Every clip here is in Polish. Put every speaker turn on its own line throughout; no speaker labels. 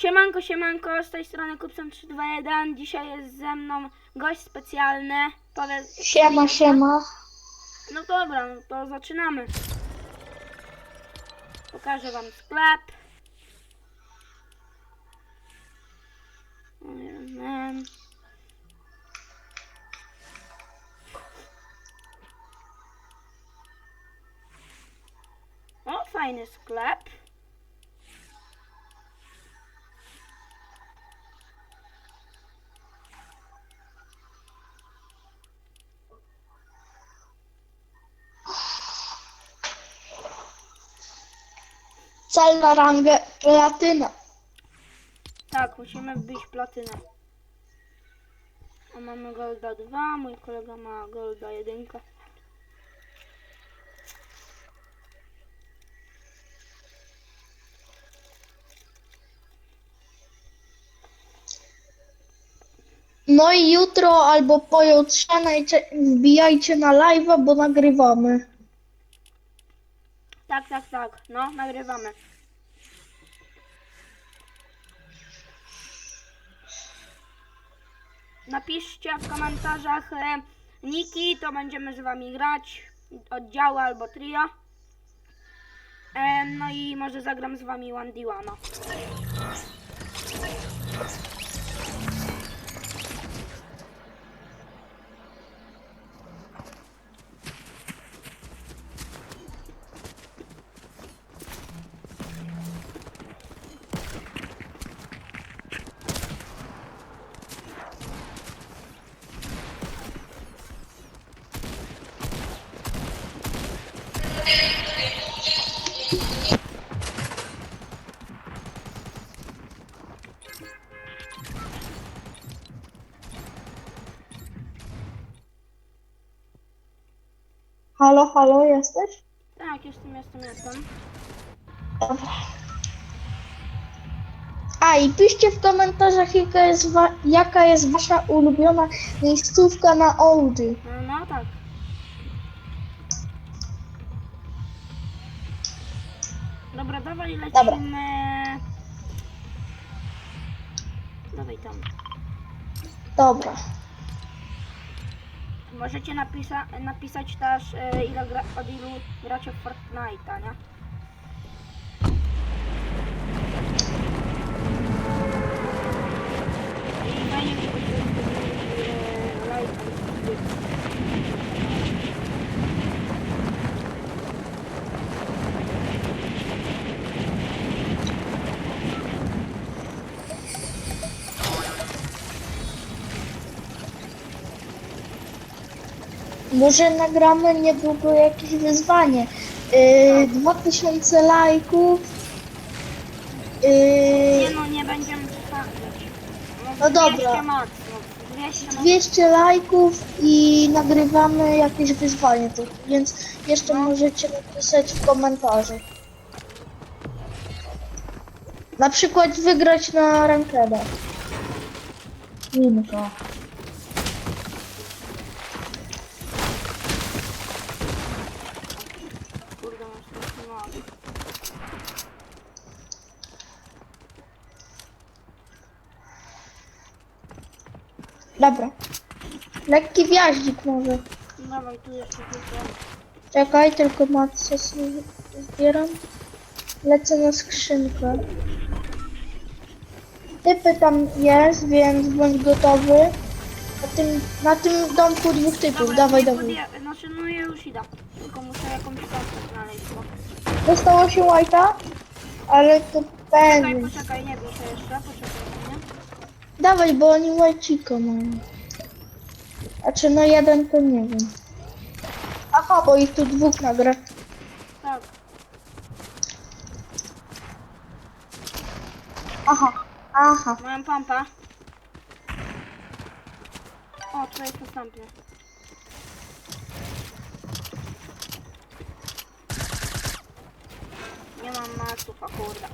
Siemanko, siemanko, z tej strony Kupson321. Dzisiaj jest ze mną gość specjalny. Powiedz,
Siema, siema.
no dobra, no to zaczynamy. Pokażę wam sklep. Mm, O, fajny sklep.
Cel na rangę platyna.
Tak, musimy wbić platynę. A mamy Golda 2, mój kolega ma Golda 1.
No i jutro albo pojutrze wbijajcie na live'a, bo nagrywamy.
Tak, tak, tak. No, nagrywamy. Napiszcie w komentarzach e, niki, to będziemy z wami grać. Oddziały albo trio. E, no i może zagram z wami one d
Halo, halo, jesteś?
Tak, jestem, jestem, jestem.
Dobra. A i piszcie w komentarzach, jaka jest, wa- jaka jest wasza ulubiona miejscówka na Oldie.
No, no tak. Dobra, dawaj lecimy.
Dobra.
Dawaj tam.
Dobra.
Możecie napisa napisać też e, ile gra od ilu gracie w Fortnite'a, nie? I fajnie gdybyście zrobili e, lajka i subskrypcję.
Może nagramy niedługo jakieś wyzwanie. Yy, 2000 lajków.
Nie
Yy,
no, nie będziemy przesadzać.
No dobra.
200 max, no, 200 max.
200 lajków i nagrywamy jakieś wyzwanie. To, więc jeszcze możecie napisać w komentarzu. Na przykład wygrać na rankeda. Winko.
Kurde, mam strasznie mało.
Dobra. Lekki wjaździk może.
Dawaj, tu jeszcze tylko.
Czekaj, tylko matce sobie zbieram. Lecę na skrzynkę. Typy tam jest, więc bądź gotowy. Na tym, na tym domku dwóch typów, dawaj,
nie
dawaj.
Znaczy, no ja już idę. Tylko muszę jakąś kartę znaleźć, bo...
Dostało się white'a, ale to pewnie.
poczekaj, nie jeszcze, poczekaj?
Dawaj, bo oni white'ciko mają. A czy no jeden to nie wiem. Aha, bo ich tu dwóch nagra.
Tak.
Aha, aha.
Moją pompę. O, tutaj jest następny. Nie mam maksów, a kurde.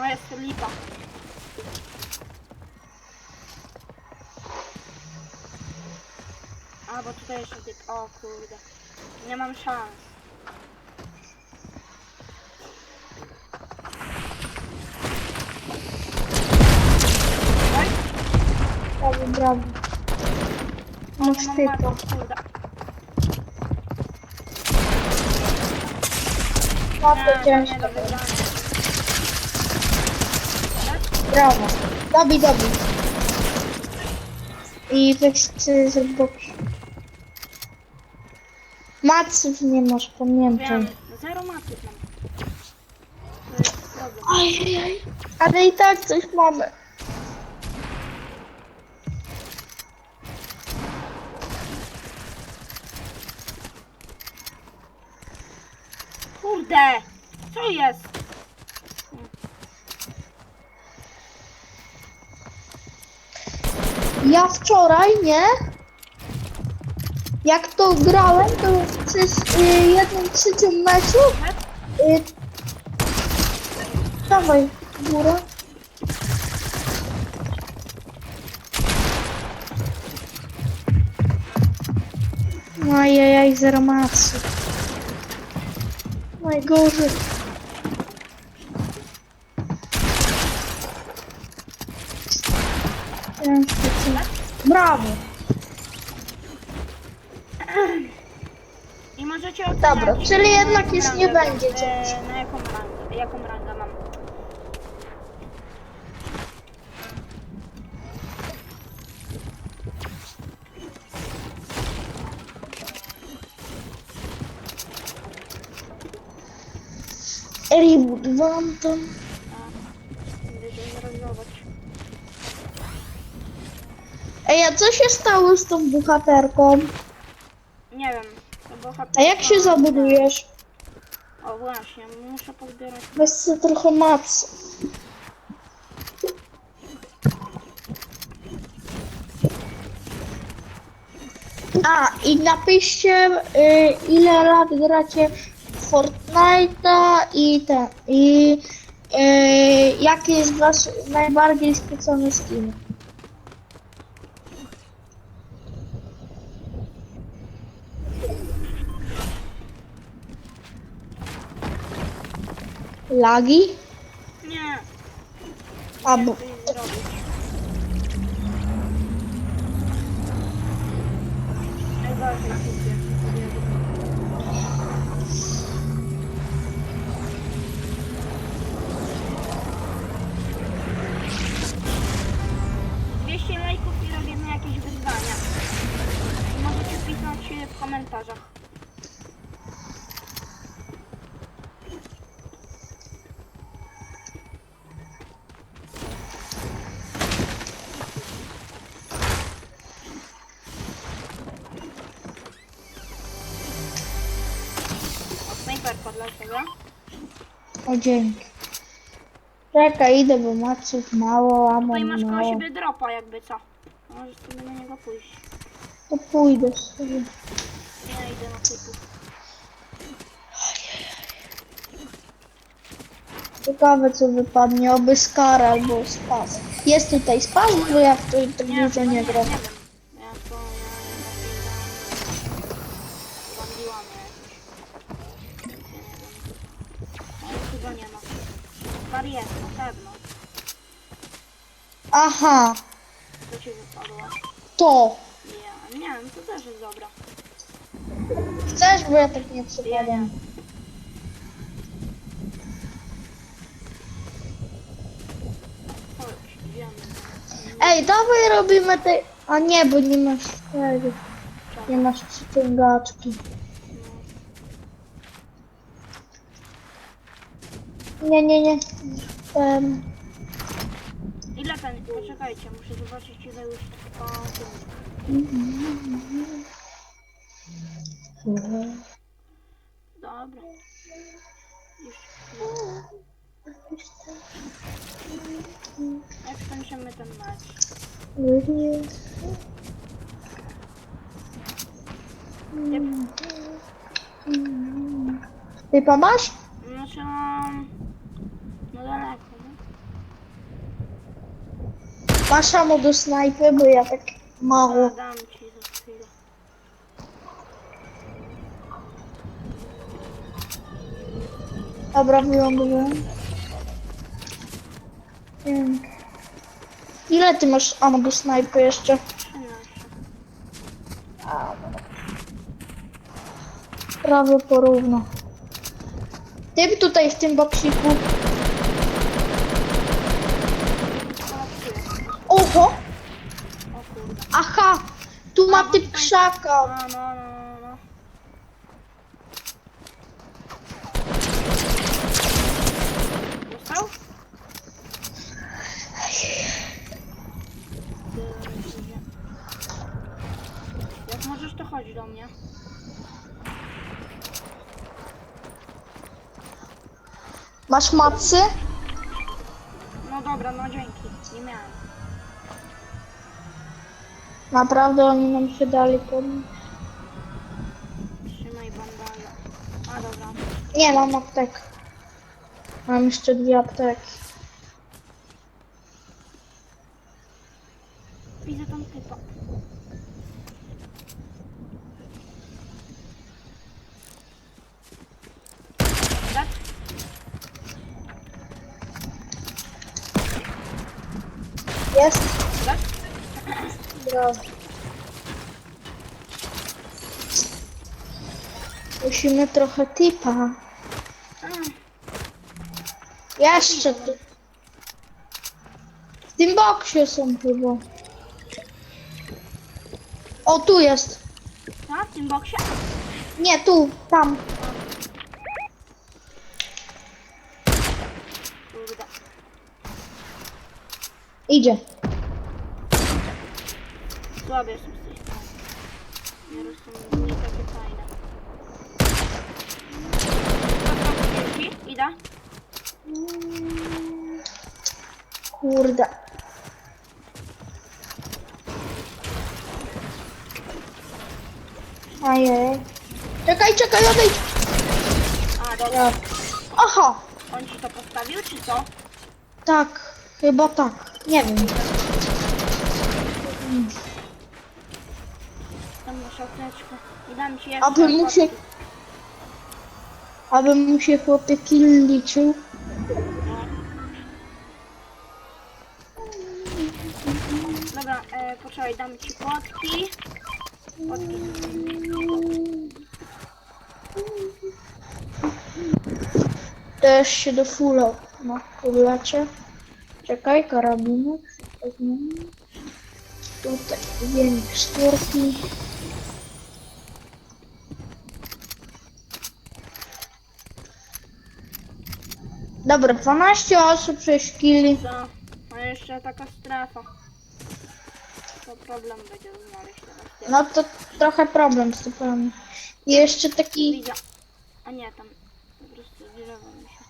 No jestem lipa. A, bo tutaj jeszcze typ. O kurde. Nie mam szans.
Tak?
Prawie,
brawo.
No mam
no,
wstyd no, no, to. mapy, kurde.
Łatwo
Nie,
ciężko.
nie.
Brawo. Dobi, dobi. I weź ty z boku. Maców nie masz, pamiętaj.
Wiem, zero matów mam. To jest problem.
Ajajaj. Ale i tak coś mamy.
Kurde! Co jest?
Ja wczoraj, nie? Jak to grałem, to przez y, jednym trzecim meczu... Y, dawaj, góra. Ajajaj, zero macy. Najgorzej. Ciężko, ciężko. Brawo.
I możecie oceniać,
Dobra, czyli
na
jednak już
rangę
nie
mam,
będzie
e. Na jaką rangę, jaką rangę mam?
Reboot wam tam.
Będziemy rozwiązać.
Ej, a co się stało z tą bohaterką?
Nie wiem. to bohater-
A jak się zabudujesz?
O właśnie, muszę pozbierać.
Weź sobie trochę macy. A, i napiszcie y, ile lat gracie w Fortnite'a i ten, i y, jaki jest wasz najbardziej specjalny skin. Lagi?
Nie,
Albo
O
dzięki. Czekaj, idę, bo maców mało, a
Tutaj masz koło
mało.
siebie dropa jakby co. Możesz sobie na niego pójść.
To pójdę sobie.
Ja idę na typu.
Ciekawe co wypadnie, oby Scar albo Spas. Jest tutaj Spas, bo ja w to tak dużo nie gram.
Wiem. Ci wypadło?
to.
Ja nie wiem, to też jest dobra.
Chcesz, bo ja tak nie
Ja nie.
przypadam.
Chodź, idziemy.
Ej, dawaj robimy te... A nie, bo nie masz tego. Nie masz przyciągaczki. Nie, nie, nie. Ten...
Ile ten? Poczekajcie, muszę zobaczyć ile już trwa tym. Dobra. Już. Jak skończymy ten mecz?
Ty masz?
Znaczy, no, no.
Masz amo do snajpy, bo ja tak mało.
A.
Dobra, wylądowałem. Dzięki. Ile ty masz ammo do snajpy jeszcze?
13.
Prawie porówno. Typ tutaj w tym boksiku. Oho!
O kurde.
Aha! Tu krzaka.
No, no, no, no, no. Dostał? Jak możesz, to chodź do mnie.
Masz macy?
No dobra, no dzięki. Nie miałem.
Naprawdę oni nam się dali pomóc.
Trzymaj bandaże. A dobra.
Nie, mam aptek. Mam jeszcze dwie apteki.
Widzę tam typa. Tak?
Jest?
Tak?
Brawo. Musimy trochę tipa. Jeszcze tu. W tym boksie są chyba. O, tu jest.
A, w tym boksie?
Nie, tu, tam.
Kurde.
Idzie.
Słaby jestem z tej strony. Nie rozumiem, nie takie fajne. Idę.
Kurde. Ojej. Czekaj, czekaj, odejdź.
A, dobra.
Aha,
On ci to postawił, czy co?
tak, chyba tak. Nie wiem.
Tam masz apteczkę. I dam ci jeszcze
Aby mu się. Aby mu się chłopie kill liczył.
No. Dobra, e, poczekaj, dam ci płotki. Płotki.
Też się do fulla no, ulecie. Czekaj, karabinek. Tutaj dwie miksturki. Dobra, 12 osób prześkili.
Co? A jeszcze taka strefa. To problem będzie znaleźć teraz.
No to trochę problem z tym. I jeszcze taki,
Widzę. A nie, tam po prostu zbliżało mi się.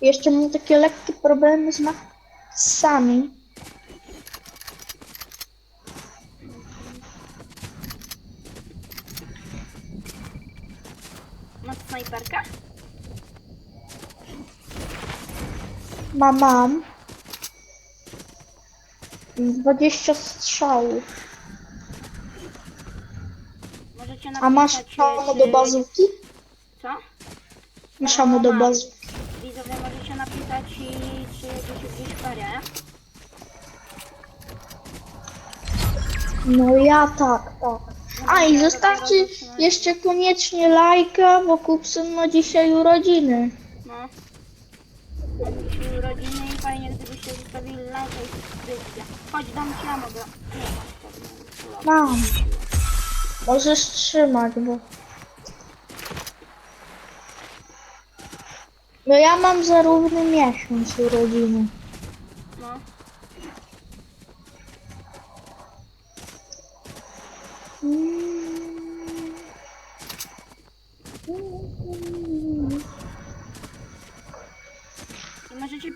jeszcze mam takie lekkie problemy z maksami.
Masz snajperkę?
Mam, mam. 20 strzałów.
Możecie
A masz
napisać,
ammo
czy-
do bazówki?
Co?
Masz ammo do
Mam.
bazówki.
Widzowie, możecie napisać, i- czy jakieś gdzieś ferie.
No ja tak, tak. A i zostawcie jeszcze koniecznie lajka, bo Kupson ma dzisiaj urodziny.
Urodziny i fajnie, gdybyście zostawili lajka i subskrypcję. Chodź, dam ci masz pewnie.
Mam. Możesz trzymać, bo... No ja mam za równy miesiąc urodziny.
No.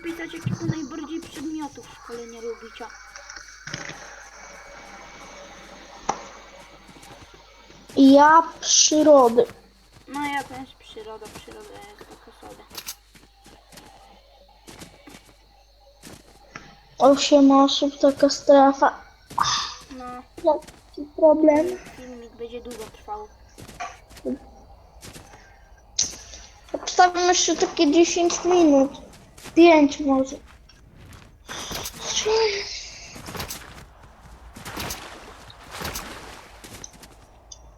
I najbardziej przedmiotów w szkole nie lubicie.
Ja przyrody.
No ja też przyroda, przyroda jest taka sobie.
Osiem osób, taka strefa.
No,
Jaki problem?
filmik będzie długo trwał.
Obstawiam jeszcze takie 10 minut. Pięć może.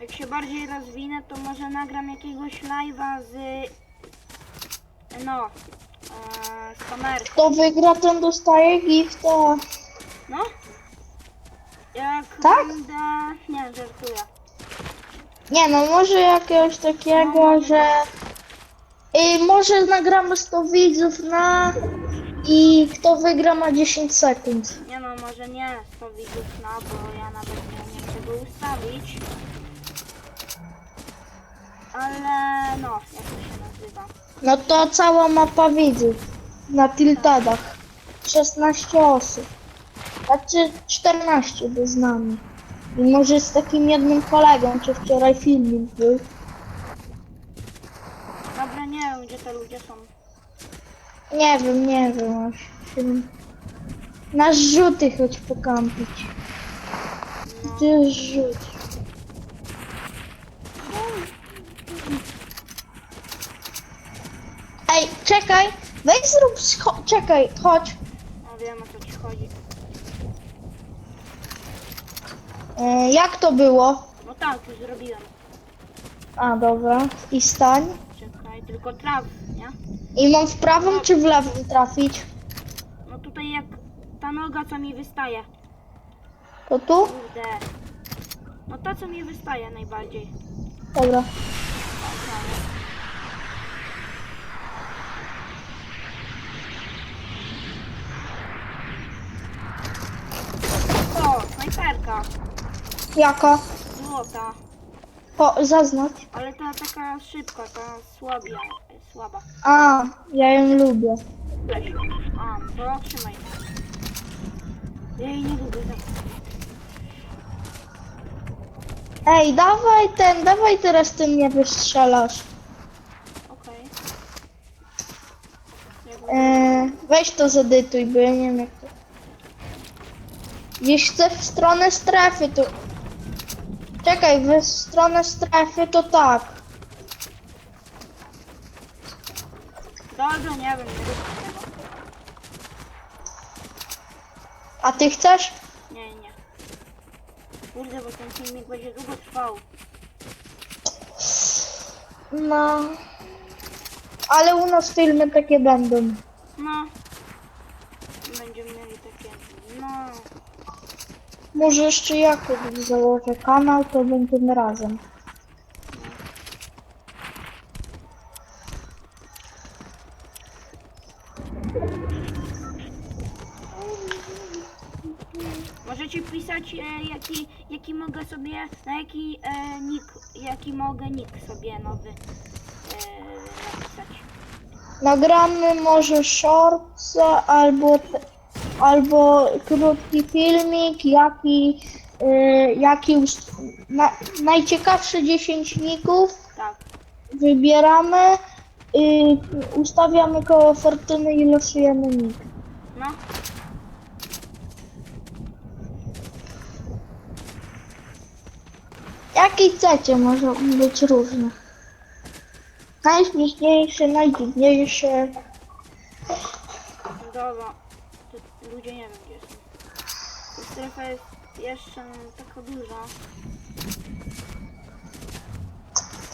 Jak się bardziej rozwinę, to może nagram jakiegoś live'a z... No... E, z kamerki.
Kto wygra, ten dostaje gifta.
No? Jak
tak?
będę... Nie, żartuję.
Nie no, może jakiegoś takiego, no, że... Tak. Y, może nagramy 100 widzów na... I kto wygra ma 10 sekund.
Nie no, może nie 100 widzów, no, bo ja nawet nie umiem tego ustawić. Ale no, jak to się nazywa?
No to cała mapa widzów. Na tiltadach. 16 osób. Znaczy 14 by z nami. I może z takim jednym kolegą, czy wczoraj filmik był.
Gdzie te ludzie są.
Nie wiem, nie wiem. aż się- Na rzuty choć pokampić. Ty rzuć. Ej, czekaj. Weź zrób scho- Czekaj, chodź.
no wiem o co ci chodzi.
E, jak to było?
No tak, już zrobiłem.
A, dobra. I stań.
Tylko traf, nie?
I mam w prawą czy w lewą trafić?
No tutaj jak ta noga, co mi wystaje.
To tu?
Kurde. No ta, co mi wystaje najbardziej.
Dobra.
O, snajperka.
Jaka?
Złota.
Po, zaznacz.
Ale ta taka szybka, ta słabia, słaba.
A, ja ją lubię.
A, to trzymaj. Ja jej nie lubię tak.
Ej, dawaj ten, dawaj teraz ty mnie wystrzelasz.
Okej. Jak
E, weź to zedytuj, bo ja nie wiem jak to. Jeśli chcę w stronę strefy, to... Czekaj, w stronę strefy to tak.
Dobrze, nie wiem, nie tego.
A ty chcesz?
Nie, nie. Kurde, bo ten filmik będzie długo trwał.
No. Ale u nas filmy takie będą.
No. Będziemy mieli takie, no.
Może jeszcze ja kiedyś założę kanał, to będziemy razem.
Możecie pisać, e, jaki, jaki mogę sobie, na jaki e, nick, jaki mogę nick sobie nowy e, napisać.
Nagramy może shorts albo, te- albo krótki filmik, jaki, y, jaki ust- na, najciekawsze 10 ników
Tak.
wybieramy, y, ustawiamy koło fortuny i losujemy nick.
No.
Jaki chcecie, może być różne. Najśmieszniejsze, najdziwniejsze.
Dobra. Ludzie nie wiem gdzie są. Ta strefa jest jeszcze taka duża.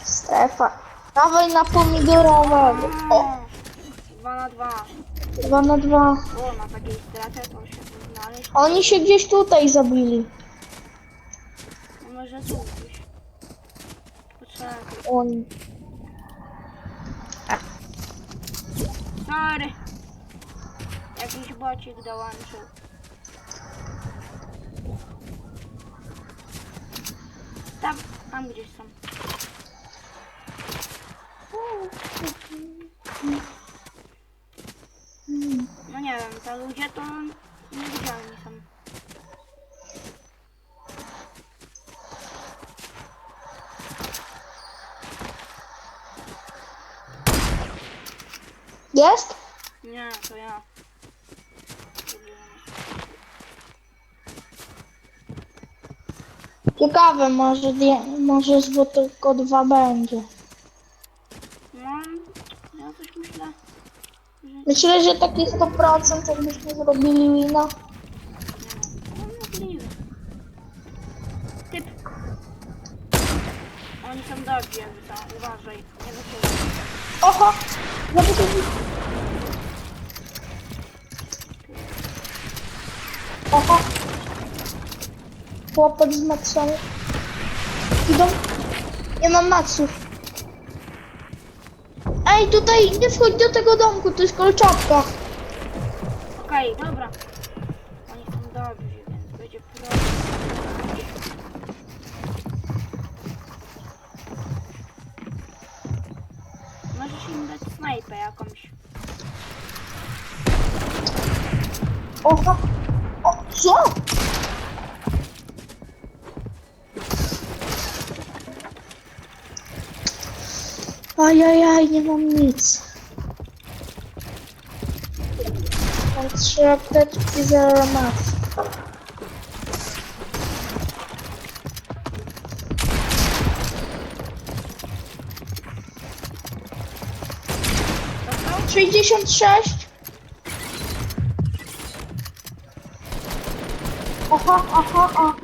Strefa. Dawaj na pomidorowego. O,
A, Dwa na dwa.
dwa na dwa.
O, na takiej strefie to się tu znaleźć.
Oni się gdzieś tutaj zabili.
No może tu gdzieś. Poczekaj.
Oni.
Sorry. Jakiś bocik dołączył. Tam, tam gdzieś są. No nie wiem, te ludzie to niewidzialni są.
Jest?
Nie, to ja.
Ciekawe, może, die- może z tylko dwa będzie.
No, ja coś myślę.
Myślę, że taki 100% jakbyśmy zrobili wina.
No, możliwe. Typ. Oni są jest za, uważaj. Nie wysiądź.
Oho! Zobaczymy. Oho! Chłopak z matsami. Idą. Nie mam matsów. Ej, tutaj nie wchodź do tego domku, to jest kolczapka.
Okej, dobra.
Ajajaj, nie mam nic. Mam trzy apteczki, zero mat.
Dostał?
66. Oho, oho, o.